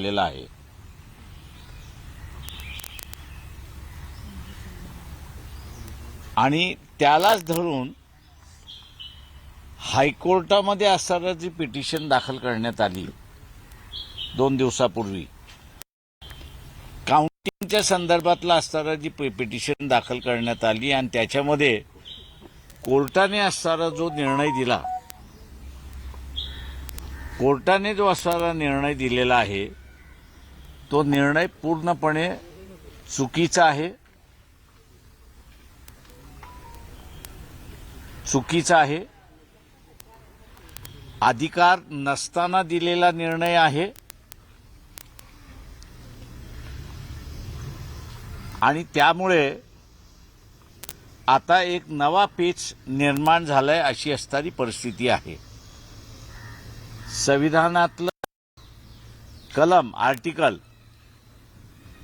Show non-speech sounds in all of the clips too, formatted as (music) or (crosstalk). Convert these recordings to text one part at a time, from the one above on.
झालेला आहे. आणि त्यालाच धरून हायकोर्टामध्ये असताना जी पिटिशन दाखल करण्यात आली दोन दिवसापूर्वी काउंटिंगच्या संदर्भातला असताना जी पिटिशन दाखल करण्यात आली आणि त्याच्यामध्ये कोर्टाने असणारा जो निर्णय दिला कोर्टाने जो असणारा निर्णय दिलेला आहे तो निर्णय पूर्णपणे चुकीचा आहे. चुकीचा आहे. अधिकार नसताना दिलेला निर्णय आहे. आणि त्यामुळे आता एक नवा पेच निर्माण झालाय अशी असणारी परिस्थिती आहे. संविधानातलं कलम आर्टिकल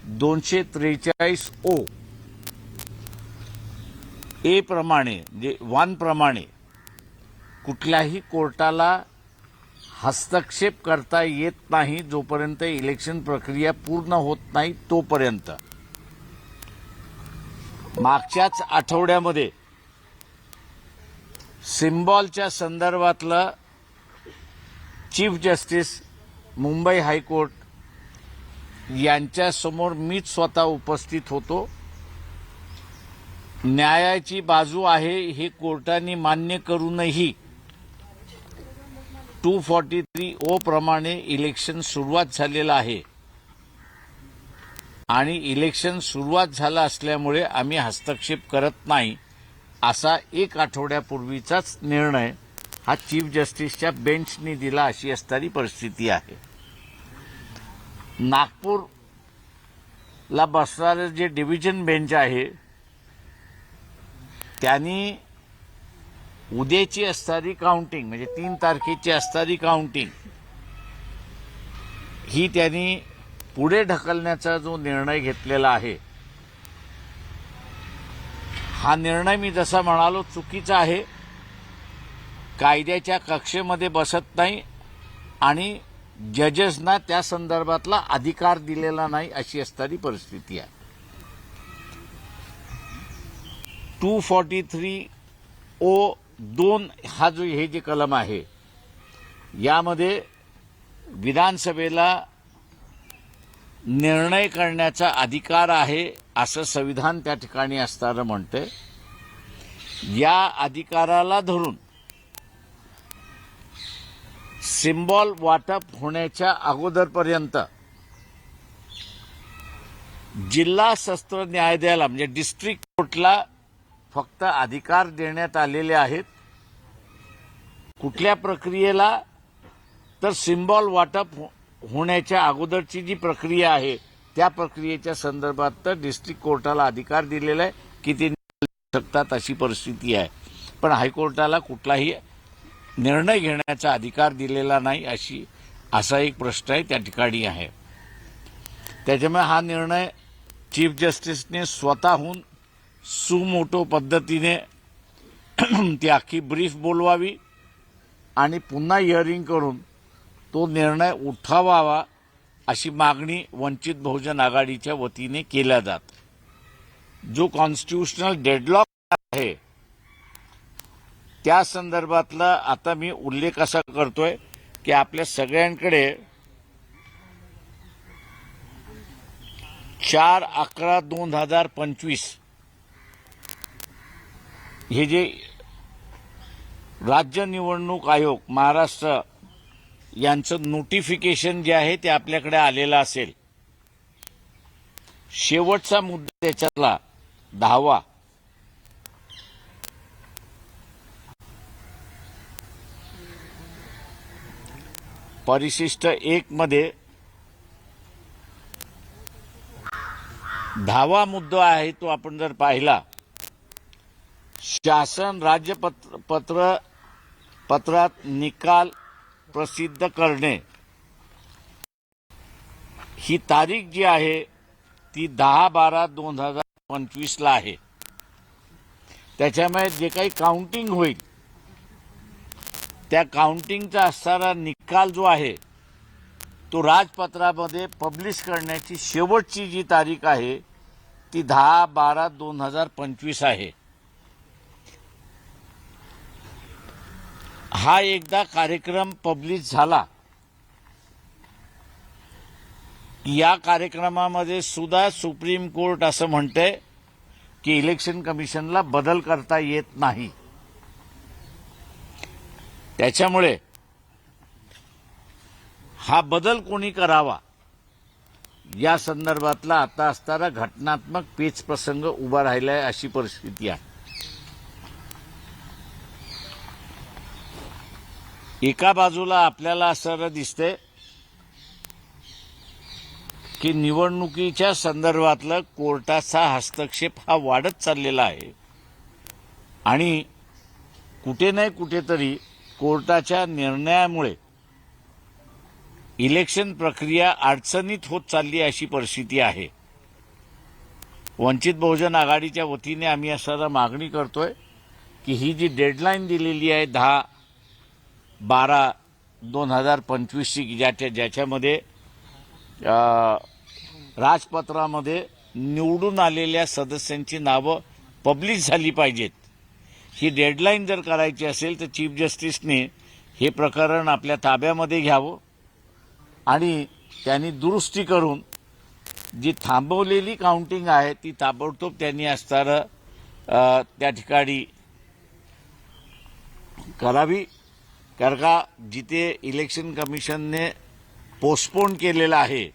दोनशे त्रेचाळीस ओ. ए प्रमाणे म्हणजे वन प्रमाणे कुठल्याही कोर्टाला हस्तक्षेप करता येत नाही जोपर्यंत इलेक्शन प्रक्रिया पूर्ण होत नाही तोपर्यंत. मागच्याच आठवड्यामध्ये सिम्बॉलच्या संदर्भातलं चीफ जस्टिस मुंबई हायकोर्ट यांच्यासमोर मीच स्वतः उपस्थित होतो. न्यायाची बाजू आहे हे कोर्टाने मान्य करूनही. टू फॉर्टी थ्री ओ प्रमाणे इलेक्शन सुरुवात झालेलं आहे. आणि इलेक्शन सुरुवात झालं असल्यामुळे आम्ही हस्तक्षेप करत नाही असा एक आठवड्यापूर्वीचाच निर्णय हा चीफ जस्टिसच्या बेंचने दिला अशी असणारी परिस्थिती आहे. नागपूरला बसणारे जे डिव्हिजन बेंच आहे त्यांनी उद्याची असणारी काउंटिंग म्हणजे तीन तारखेची असणारी काउंटिंग ही त्यांनी पुढे ढकलण्याचा जो निर्णय घेतलेला आहे हा निर्णय मी जसा म्हणालो चुकीचा आहे. कायद्याच्या कक्षेमध्ये बसत नाही आणि जजेसना त्या संदर्भातला अधिकार दिलेला नाही अशी असणारी परिस्थिती आहे. टू फॉर्टी थ्री ओ दोन हा जो हे जे कलम आहे यामध्ये विधानसभेला निर्णय करण्याचा अधिकार आहे असं संविधान त्या ठिकाणी असताना म्हणते या अधिकाराला धरून सिम्बॉल वाटप होण्याच्या अगोदरपर्यंत जिल्हा सत्र न्यायालयाला म्हणजे डिस्ट्रिक्ट कोर्टला फक्त अधिकार देण्यात आलेले आहेत. कुठल्या प्रक्रियेला? तर सिम्बॉल वाटप हो- होण्याच्या अगोदरची जी प्रक्रिया आहे त्या प्रक्रियेच्या संदर्भात तर डिस्ट्रिक्ट कोर्टाला अधिकार दिलेला आहे. की ते शकतात अशी परिस्थिती आहे. पण हायकोर्टाला कुठलाही निर्णय घेण्याचा अधिकार दिलेला नाही अशी असा एक प्रश्न आहे त्या ठिकाणी आहे. त्याच्यामुळे हा निर्णय चीफ जस्टिसने स्वतःहून सुमोटो पद्धतीने (clears throat) ती आखी ब्रीफ बोलवावी आणि पुन्हा हिअरिंग करून तो निर्णय उठावावा अशी मागणी वंचित बहुजन आघाडीच्या वतीने केल्या जात. जो कॉन्स्टिट्युशनल डेडलॉक आहे त्या संदर्भातला आता मी उल्लेख असा करतोय की आपल्या सगळ्यांकडे चार अकरा दोन हजार पंचवीस हे जे राज्य निवडणूक आयोग महाराष्ट्र यांचं नोटिफिकेशन जे आहे ते आपल्याकडे आलेलं असेल. शेवटचा मुद्दा त्याच्यातला दहावा. परिशिष्ट एक मध्ये दहावा मुद्दा आहे तो आपण जर पाहिला शासन राज्यपत्र पत्र पत्रात निकाल प्रसिद्ध करणे. ही तारीख जी आहे ती दहा बारा दोन हजार पंचवीसला आहे. त्याच्यामुळे जे काही काउंटिंग होईल त्या काउंटिंगचा असणारा निकाल जो आहे तो राजपत्रामध्ये पब्लिश करण्याची शेवटची जी तारीख आहे ती दहा बारा दोन हजार पंचवीस आहे. हा एकदा कार्यक्रम पब्लिश झाला या कार्यक्रमामध्ये सुद्धा सुप्रीम कोर्ट असं म्हणते की इलेक्शन कमिशनला बदल करता येत नाही. त्याच्यामुळे हा बदल कोणी करावा? या संदर्भातला आता असताना घटनात्मक पेच प्रसंग उभा राहिला आहे अशी परिस्थिती आहे. एका बाजूला आपल्याला असं दिसतंय की निवडणुकीच्या संदर्भातलं कोर्टाचा हस्तक्षेप हा वाढत चाललेला आहे. आणि कुठे नाही कुठेतरी कोर्टाच्या निर्णयामुळे इलेक्शन प्रक्रिया अडचणीत होत चालली अशी परिस्थिती आहे. वंचित बहुजन आघाडीच्या वतीने आम्ही असं मागणी करतोय की ही जी डेडलाईन दिलेली आहे दहा बारा दोन हजार पंचवीसची ज्याच्या ज्याच्यामध्ये राजपत्रामध्ये निवडून आलेल्या सदस्यांची नावं पब्लिश झाली पाहिजेत. ही डेडलाईन जर करायची असेल तर चीफ जस्टिसने हे प्रकरण आपल्या ताब्यामध्ये घ्यावं आणि त्यांनी दुरुस्ती करून जी थांबवलेली काउंटिंग आहे ती ताबडतोब त्यांनी असताना त्या ठिकाणी करावी. कारण का जिथे इलेक्शन कमिशनने पोस्टपोन केलेला आहे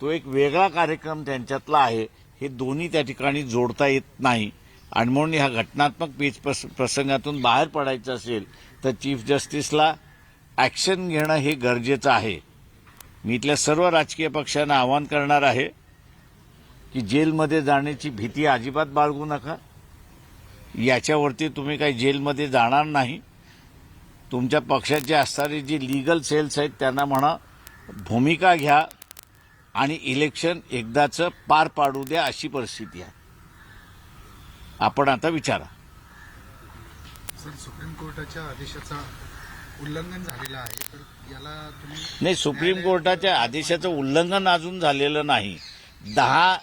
तो एक वेगळा कार्यक्रम त्यांच्यातला आहे. हे दोन्ही त्या ठिकाणी जोडता येत नाही. आणि म्हणून ह्या घटनात्मक पीच प्रस- प्रसंगातून बाहेर पडायचं असेल तर चीफ जस्टिसला ॲक्शन घेणं हे गरजेचं आहे. मी इथल्या सर्व राजकीय पक्षांना आवाहन करणार आहे की जेलमध्ये जाण्याची भीती अजिबात बाळगू नका. याच्यावरती तुम्ही काही जेलमध्ये जाणार नाही. तुमच्या पक्षाचे असणारे जी लिगल सेल्स आहेत त्यांना म्हणा भूमिका घ्या आणि इलेक्शन एकदाचं पार पाडू द्या अशी परिस्थिती आहे. आपण आता विचारा. सर सुप्रीम कोर्टाच्या आदेशाचा उल्लंघन झालेलं आहे तर याला तुम्ही नाही सुप्रीम कोर्टाच्या आदेशाचं उल्लंघन अजून झालेलं नाही. दहा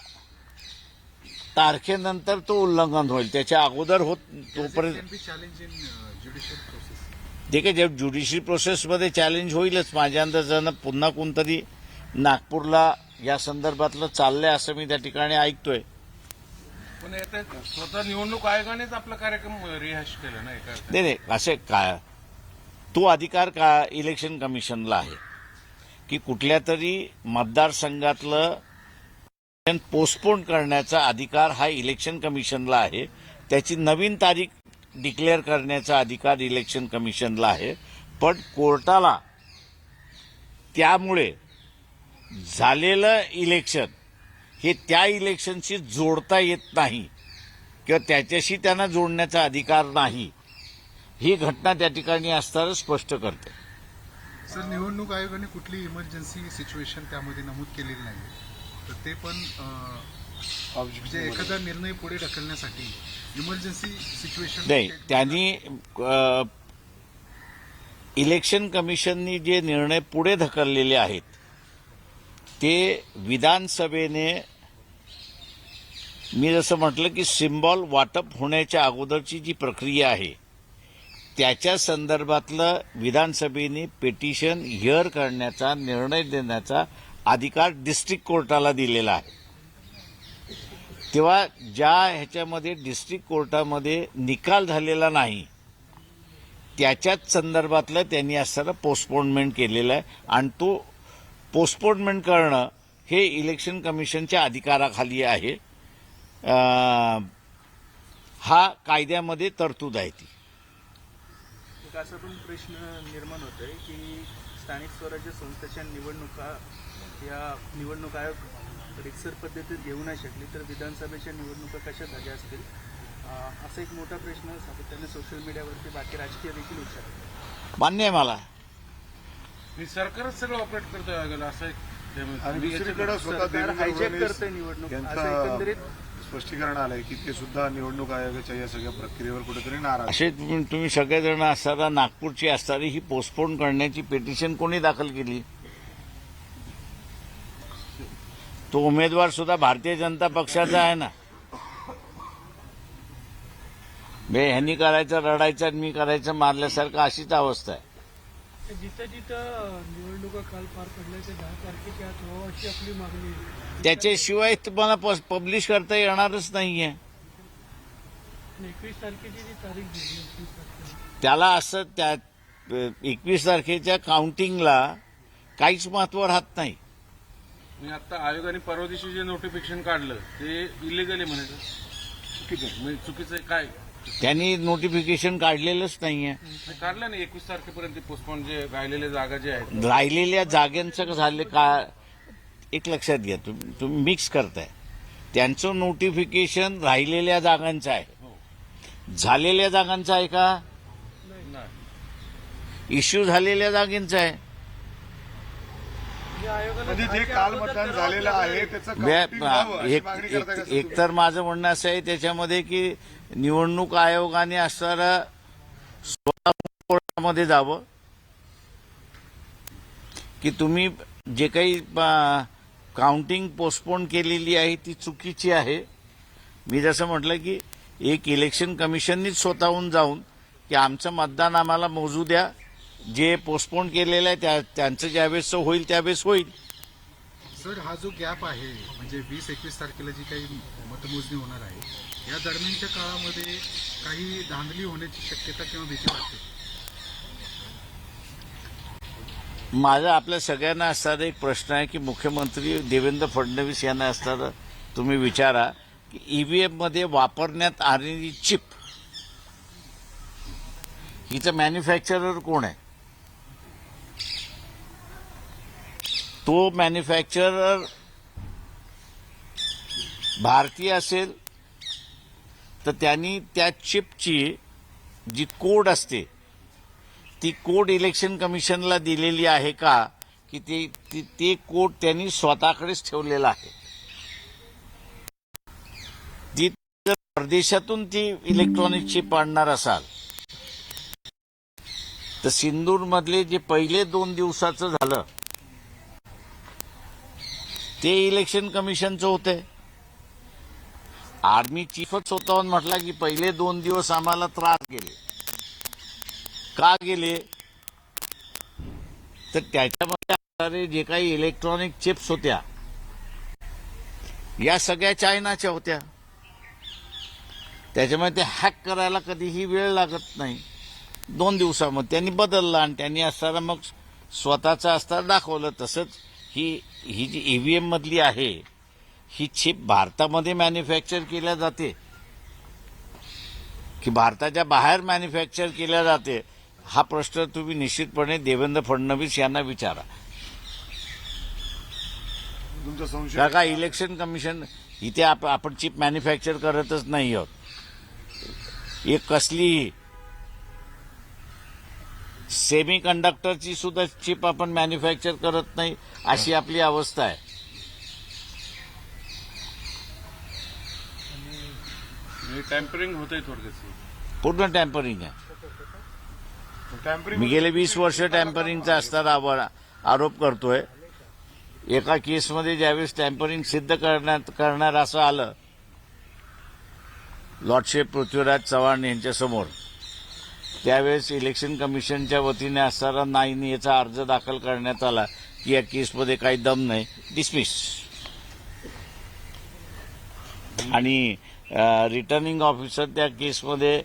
तारखेनंतर तो उल्लंघन होईल. त्याच्या अगोदर होत तोपर्यंत चॅलेंज इन ज्युडिशियल प्रोसेस ते काय जेव्हा ज्युडिशरी प्रोसेसमध्ये चॅलेंज होईलच. माझ्या अंदाजानं पुन्हा कोणतरी नागपूरला या संदर्भातलं चाललंय असं मी त्या ठिकाणी ऐकतोय. पण स्वतः निवडणूक आयोगानेच आपला कार्यक्रम रिहॅश केला नाही नाही असे काय तो अधिकार का इलेक्शन कमिशनला आहे? की कुठल्या तरी मतदारसंघातलं पोस्टपोन करण्याचा अधिकार हा इलेक्शन कमिशनला आहे? त्याची नवीन तारीख डिक्लेअर करण्याचा अधिकार इलेक्शन कमिशनला आहे. पण कोर्टाला त्यामुळे झालेलं इलेक्शन हे त्या इलेक्शनशी जोडता येत नाही किंवा त्याच्याशी त्यांना जोडण्याचा अधिकार नाही. ही घटना त्या ठिकाणी असताना स्पष्ट करते. सर निवडणूक आयोगाने कुठली इमर्जन्सी सिच्युएशन त्यामध्ये नमूद केलेली नाही. तर ते पण म्हणजे एखादा निर्णय पुढे ढकलण्यासाठी इमर्जन्सी सिच्युएशन नाही त्यांनी इलेक्शन कमिशननी जे निर्णय पुढे ढकललेले आहेत ते विधानसभेने मी जसं म्हटलं की सिम्बॉल वाटप होण्याच्या अगोदरची जी प्रक्रिया आहे त्याच्या संदर्भातलं विधानसभेने पिटिशन हिअर करण्याचा निर्णय देण्याचा अधिकार डिस्ट्रिक्ट कोर्टाला दिलेला आहे. तेव्हा ज्या ह्याच्यामध्ये डिस्ट्रिक्ट कोर्टामध्ये निकाल झालेला नाही त्याच्याच संदर्भातलं त्यांनी असताना पोस्टपोनमेंट केलेलं आहे आणि तो पोस्टपोनमेंट करणं हे इलेक्शन कमिशनच्या अधिकाराखाली आहे. हा कायद्यामध्ये तरतूद आहे ती. एक असा पण प्रश्न निर्माण होतोय की स्थानिक स्वराज्य संस्थेच्या निवडणुका या निवडणूक आयोग रिक्सर पद्धतीत घेऊ नाही शकली तर विधानसभेच्या निवडणुका कशा झाल्या असतील? असा एक मोठा प्रश्न सातत्याने सोशल मीडियावरती बाकी राजकीय देखील विचारतात मान्य आहे मला. हे सरकारच सगळं ऑपरेट करतोय असं एक आणि मी दुसरीकडे स्वतः हायजॅक करतंय निवडणूक. असं एकंदरीत स्पष्टीकरण आलंय की ते सुद्धा निवडणूक आयोगाच्या या सगळ्या प्रक्रियेवर कुठेतरी नाराज. असे तुम्ही सगळेजण असताना नागपूरची असताना ही पोस्टपोन करण्याची पिटिशन कोणी दाखल केली? तो उमेदवार सुद्धा भारतीय जनता पक्षाचा आहे ना? बे ह्यांनी करायचं रडायचं मी करायचं मारल्यासारखं अशीच अवस्था आहे. जिथं जिथं निवडणुका काल पार पडल्या त्या दहा तारखेच्या आत व्हावं अशी आपली मागणी आहे. त्याच्याशिवाय तुम्हाला पब्लिश करता येणारच नाहीये. एकवीस तारखेची जी तारीख दिली एकवीस तारखेला त्याला असं त्या एकवीस तारखेच्या काउंटिंगला काहीच महत्त्व राहत नाही. मी आता आयोगाने परवा दिवशी जे नोटिफिकेशन काढलं ते इलिगल आहे म्हणायचं चुकीचं आहे. म्हणजे चुकीचं आहे काय? त्यांनी नोटिफिकेशन काढलेलंच नाहीये. ते काढलं ना एकवीस तारखेपर्यंत पोस्टपोन जे राहिलेले जागा जे आहेत राहिलेल्या जागांचं झाले का एक लक्षात घ्या तुम्ही तुम्ही मिक्स करताय. त्यांचं नोटिफिकेशन राहिलेल्या जागांचं आहे. झालेल्या जागांचं आहे का? नाही. इश्यू झालेल्या जागेंचं आहे. जे आयोगानं म्हणजे जे दहाच्या काल अगोदर मतदान ठरवलं झालेलं आहे त्याचं बे- counting व्हावं अशी एक मागणी करताय का एक- सर एक तर माझं म्हणणं असं आहे त्याच्यामध्ये की निवडणूक आयोगाने असणारं स्वतः कोर्टामध्ये जावं. की तुम्ही जे काही काउंटिंग पोस्टपोन केलेली आहे ती चुकीची आहे. मी जसं म्हटलं की एक इलेक्शन कमिशननीच स्वतःहून जाऊन की आमचं मतदान आम्हाला मोजू द्या. जे पोस्टपोन केलेलं आहे त्या त्यांचं ज्यावेळेस होईल त्यावेळेस होईल. सर हा जो गॅप आहे म्हणजे वीस एकवीस तारखेला जी काही मतमोजणी होणार आहे या दरम्यानच्या काळामध्ये काही धांगली होण्याची शक्यता किंवा भीती वाटते? माझा आपल्या सगळ्यांना असणारा एक प्रश्न आहे की मुख्यमंत्री देवेंद्र फडणवीस यांना असणारा तुम्ही विचारा की ईव्हीएममध्ये वापरण्यात आलेली चिप हिचं मॅन्युफॅक्चरर कोण आहे? तो मॅन्युफॅक्चरर भारतीय असेल तर त्यांनी त्या चिपची जी कोड असते ती कोड इलेक्शन कमिशनला दिलेली आहे का की ते ती- ते कोड त्यांनी स्वतःकडेच ठेवलेला आहे. ती जर परदेशातून ती इलेक्ट्रॉनिक चिप आणणार असाल तर सिंदूरमधले जे पहिले दोन दिवसाचं झालं ते इलेक्शन कमिशनचं होते आर्मी चीफच स्वतःहून म्हटला की पहिले दोन दिवस आम्हाला त्रास गेले. का गेले? तर त्याच्यामध्ये असणारे जे काही इलेक्ट्रॉनिक चिप्स होत्या या सगळ्या चायनाच्या होत्या. त्याच्यामुळे ते हॅक करायला कधीही वेळ लागत नाही. दोन दिवसामध्ये त्यांनी बदलला आणि त्यांनी असताना मग स्वतःचं असताना दाखवलं तसंच ही ही जी ईव्हीएम मधली आहे ही चिप भारतामध्ये मॅन्युफॅक्चर केल्या जाते. की भारताच्या बाहेर मॅन्युफॅक्चर केल्या जाते हा प्रश्न तुम्ही निश्चितपणे देवेंद्र फडणवीस यांना विचारा. तुमचा संशय का इलेक्शन कमिशन इथे आप- आपण चिप मॅन्युफॅक्चर करतच नाही आहोत. एक कसलीही सेमी कंडक्टरची सुद्धा चिप आपण मॅन्युफॅक्चर करत नाही अशी आपली अवस्था आहे. टॅम्परिंग होतंय थोडक्यात. पूर्ण टॅम्परिंग आहे. मी गेले वीस वर्ष टॅम्परिंगचा असताना आरोप करतोय. एका केसमध्ये ज्यावेळेस टॅम्परिंग सिद्ध करण्यात करणार असं आलं लॉर्डशिप पृथ्वीराज चव्हाण यांच्यासमोर त्यावेळेस इलेक्शन कमिशनच्या वतीने असणारा नाही याचा अर्ज दाखल करण्यात आला. की या केसमध्ये काही दम नाही. डिसमिस आणि रिटर्निंग ऑफिसर त्या केसमध्ये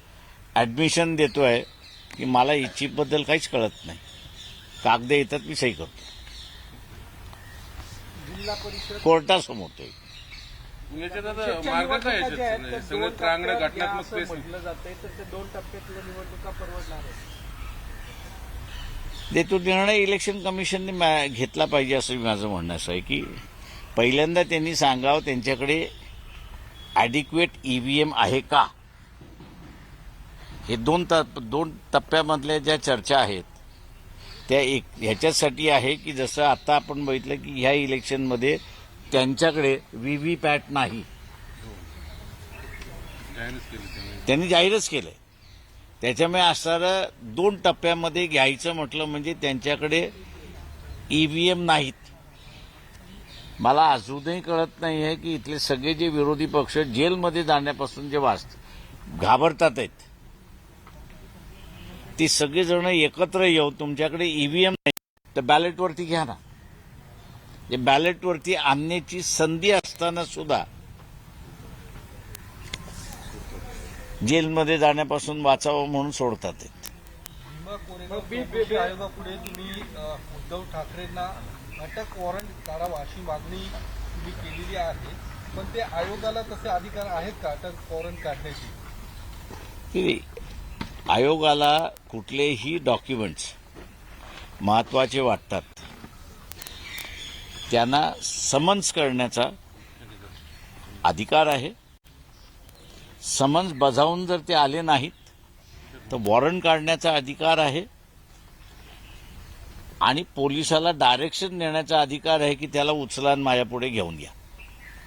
ॲडमिशन देतो आहे की मला ही काहीच कळत नाही. कागद येतात मी सही करतो. कोर्टासमोर ते. याच्यात आता सगळं घटनात्मक स्पेस म्हटलं जातंय तर ते दोन टप्प्यातल्या निवडणुका परवडणार आहेत. ते तो निर्णय इलेक्शन कमिशनने मा- घेतला पाहिजे असं माझं म्हणणं असं आहे की पहिल्यांदा त्यांनी सांगावं त्यांच्याकडे ॲडिक्वेट ईव्हीएम आहे का? हे दोन टप दोन टप्प्यामधल्या ज्या चर्चा आहेत त्या एक ह्याच्यासाठी आहे की जसं आता आपण बघितलं की ह्या इलेक्शनमध्ये त्यांच्याकडे व्ही व्ही पॅट नाही. त्याने. जाहीरच केलंय. त्याच्यामुळे असणारं दोन टप्प्यामध्ये घ्यायचं म्हटलं म्हणजे त्यांच्याकडे ईव्हीएम नाहीत. मला अजूनही कळत नाही आहे की इथले सगळे जे विरोधी पक्ष जेलमध्ये जाण्यापासून जे वाचत घाबरतात आहेत. ती सगळेजण एकत्र येऊन तुमच्याकडे ईव्हीएम नाही तर बॅलेटवरती घ्या ना. जे बॅलेटवरती आणण्याची संधी असताना सुद्धा जेलमध्ये जाण्यापासून वाचावं म्हणून सोडतात. ते. आयोगापुढे तुम्ही उद्धव ठाकरेंना अटक वॉरंट काढावा अशी मागणी तुम्ही केलेली आहे. पण ते आयोगाला तसे अधिकार आहेत का अटक वॉरंट काढण्याची? की आयोगाला कुठलेही डॉक्युमेंट्स महत्त्वाचे वाटतात. त्यांना समन्स करण्याचा अधिकार आहे समन्स बजावून जर ते आले नाहीत तर वॉरंट काढण्याचा अधिकार आहे आणि पोलिसाला डायरेक्शन देण्याचा अधिकार आहे की त्याला उचला माझ्यापुढे घेऊन या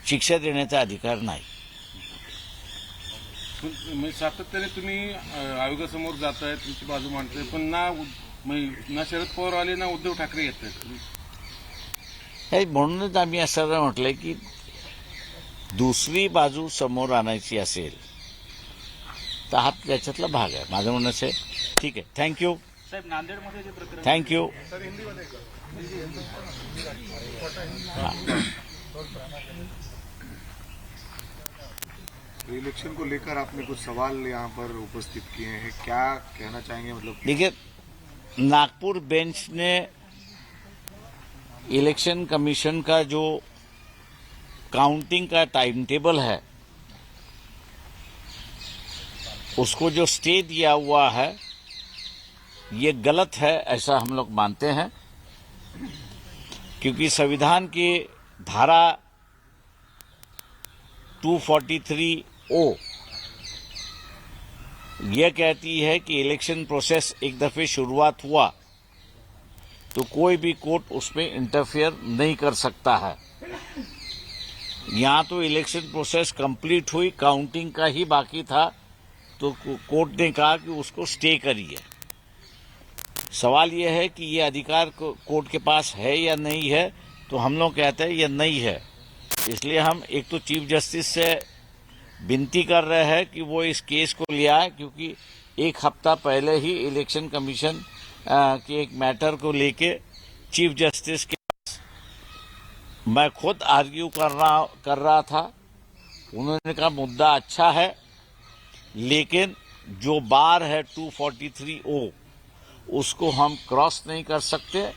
शिक्षा देण्याचा अधिकार नाही. म्हणजे सातत्याने तुम्ही आयोगासमोर जात आहे तुमची बाजू मांडते पण ना म्हणजे ना शरद पवार आले ना उद्धव ठाकरे येत आहेत हे म्हणूनच आम्ही असं म्हटलंय की दुसरी बाजू समोर आणायची असेल तर हा त्याच्यातला भाग आहे. माझं म्हणणं असं आहे. ठीक आहे. थँक्यू थँक्यू इलेक्शन को लेकर आपने कुछ सवाल यहाँ पर उपस्थित किए हैं। क्या कहना चाहेंगे मतलब देखिए नागपुर बेंच ने इलेक्शन कमीशन का जो काउंटिंग का टाइम टेबल है, उसको जो स्टे दिया हुआ है, ये गलत है, ऐसा हम लोग मानते हैं। क्योंकि संविधान के धारा 243 ओ, यह कहती है कि इलेक्शन प्रोसेस एक दफे शुरुआत हुआ। तो कोई भी कोर्ट उसमें इंटरफेयर नहीं कर सकता है। यहाँ तो इलेक्शन प्रोसेस कंप्लीट हुई काउंटिंग का ही बाकी था तो कोर्ट ने कहा कि उसको स्टे करिए। सवाल यह है कि ये अधिकार कोर्ट के पास है या नहीं है तो हम लोग कहते हैं यह नहीं है। इसलिए हम एक तो चीफ जस्टिस से विनती कर रहे हैं कि वो इस केस को ले आए, क्योंकि एक हफ़्ता पहले ही इलेक्शन कमीशन के एक मैटर को लेके चीफ जस्टिस के पास मैं खुद आर्ग्यू कर रहा कर रहा था। उन्होंने कहा, मुद्दा अच्छा है, लेकिन जो बार है 243 ओ, उसको हम क्रॉस नहीं कर सकते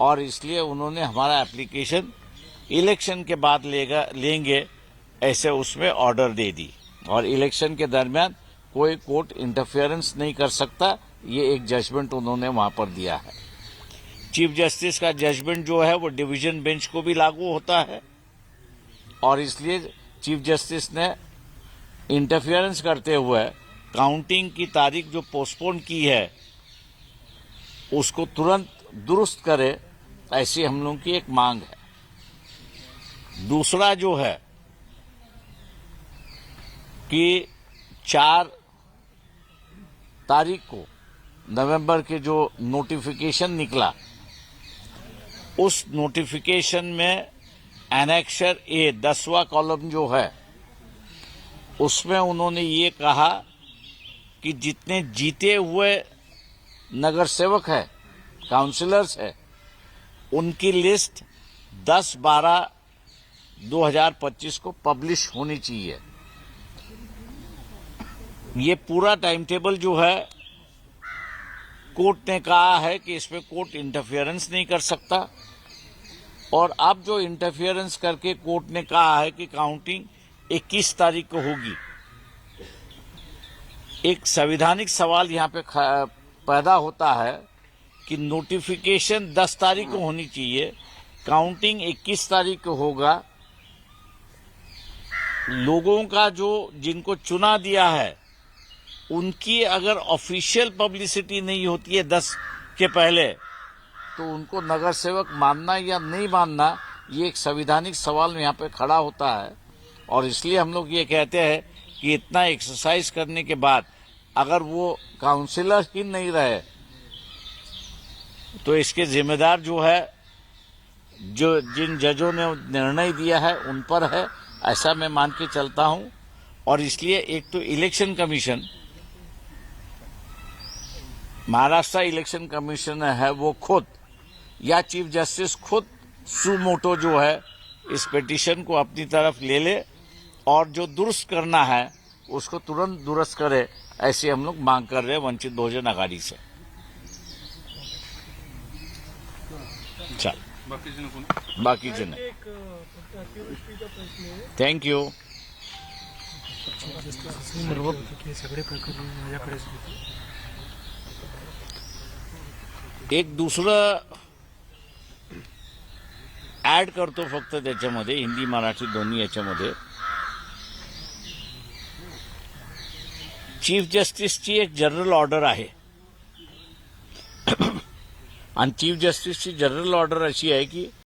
और इसलिए उन्होंने हमारा एप्लीकेशन इलेक्शन के बाद लेगा, लेंगे, ऐसे उसमें ऑर्डर दे दी। और इलेक्शन के दरमियान कोई कोर्ट इंटरफेरेंस नहीं कर सकता ये एक जजमेंट उन्होंने वहाँ पर दिया है। चीफ जस्टिस का जजमेंट जो है, वो डिवीज़न बेंच को भी लागू होता है। और इसलिए चीफ जस्टिस ने इंटरफेरेंस करते हुए काउंटिंग की तारीख जो पोस्टपोन की है, उसको तुरंत दुरुस्त करे, ऐसी हम लोगों की एक मांग है। दूसरा जो है कि चार तारीख को नवंबर के जो नोटिफिकेशन निकला, उस नोटिफिकेशन में एनेक्शर ए दसवा कॉलम जो है, उसमें उन्होंने ये कहा कि जितने जीते हुए नगर सेवक है काउंसिलर्स है, उनकी लिस्ट 10 बारह 2025 को पब्लिश होनी चाहिए। ये पूरा टाइम टेबल जो है कोर्ट ने कहा है कि इसमें कोर्ट इंटरफेरेंस नहीं कर सकता। और अब जो इंटरफेरेंस करके कोर्ट ने कहा है कि काउंटिंग 21 तारीख को होगी। एक संवैधानिक सवाल यहाँ पे पैदा होता है कि नोटिफिकेशन 10 तारीख को होनी चाहिए काउंटिंग 21 तारीख को होगा। लोगों का जो जिनको चुना दिया है उनकी अगर ऑफिशियल पब्लिसिटी नहीं होती है दस के पहले तो उनको नगर सेवक मानना या नहीं मानना, ये एक संवैधानिक सवाल यहाँ पे खड़ा होता है। और इसलिए हम लोग ये कहते हैं कि इतना एक्सरसाइज करने के बाद अगर वो काउंसिलर ही नहीं रहे तो इसके जिम्मेदार जो है, जो जिन जजों ने निर्णय दिया है, उन पर है। ऐसा मैं मान के चलता हूँ। और इसलिए एक तो election commission Maharashtra election commission है वो खुद या चीफ जस्टिस खुद सुमोटो जो है इस पिटीशन को अपनी तरफ़ ले ले और जो दुरुस्त करना है उसको तुरंत दुरुस्त करे ऐसी हम लोग मांग कर रहे हैं वंचित बहुजन आघाड़ी से चल बाकी नाही अं, आहे थँक्यू सगळे प्रकरण माझ्याकडेच एक दुसरं ॲड करतो फक्त त्याच्यामध्ये हिंदी मराठी दोन्ही याच्यामध्ये. चीफ जस्टिसची एक जनरल ऑर्डर आहे. (clears throat) आणि चीफ जस्टिसची जनरल ऑर्डर अशी आहे की